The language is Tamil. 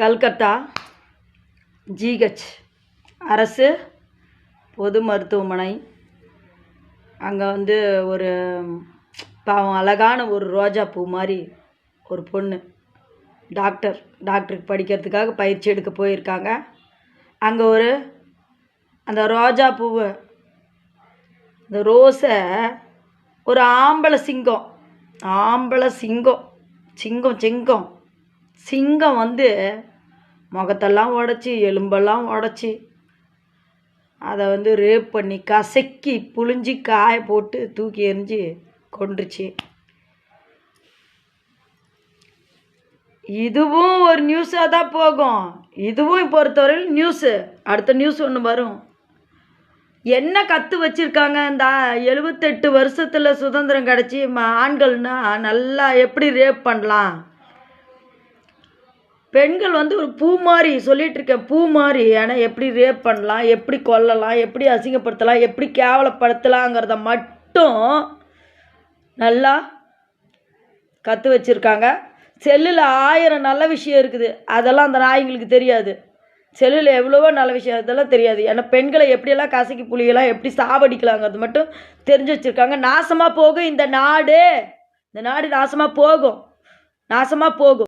கல்கத்தா ஜிஹெச் அரசு பொது மருத்துவமனை. அங்கே வந்து ஒரு பாவம் அழகான ஒரு ரோஜா பூ மாதிரி ஒரு பொண்ணு டாக்டர் டாக்டருக்கு படிக்கிறதுக்காக பயிற்சி எடுக்க போயிருக்காங்க. அங்கே ஒரு அந்த ரோஜா பூவை இந்த ரோஸை ஒரு ஆம்பளை சிங்கம் ஆம்பளை சிங்கம் சிங்கம் சிங்கம் சிங்கம் வந்து முகத்தெல்லாம் உடச்சி எலும்பெல்லாம் உடச்சி. அதை வந்து ரேப் பண்ணி கசக்கி புழிஞ்சி காய போட்டு தூக்கி எறிஞ்சு கொண்டுருச்சு இதுவும் ஒரு நியூஸாக தான் போகும். இதுவும் பொறுத்தவரையில் நியூஸு அடுத்த நியூஸ் ஒன்று வரும். என்ன கற்று வச்சுருக்காங்க? இந்த எழுபத்தெட்டு வருஷத்தில் சுதந்திரம் கிடச்சி ஆண்கள்னா நல்லா எப்படி ரேப் பண்ணலாம்? பெண்கள் வந்து ஒரு பூ மாதிரி சொல்லிட்டு இருக்கேன் பூ மாதிரி. ஆனால் எப்படி ரேப் பண்ணலாம் எப்படி கொல்லலாம் எப்படி அசிங்கப்படுத்தலாம் எப்படி கேவலப்படுத்தலாங்கிறத மட்டும் நல்லா கற்று வச்சுருக்காங்க. செல்லில் ஆயிரம் நல்ல விஷயம் இருக்குது. அதெல்லாம் அந்த நாய்ங்களுக்கு தெரியாது. செல்லில் எவ்வளவோ நல்ல விஷயம் அதெல்லாம் தெரியாது. ஏன்னா பெண்களை எப்படியெல்லாம் கசக்கி புளியெல்லாம் எப்படி சாவடிக்கலாங்கிறது மட்டும் தெரிஞ்சு வச்சுருக்காங்க. நாசமாக போகும் இந்த நாடு. இந்த நாடு நாசமாக போகும். நாசமாக போகும்.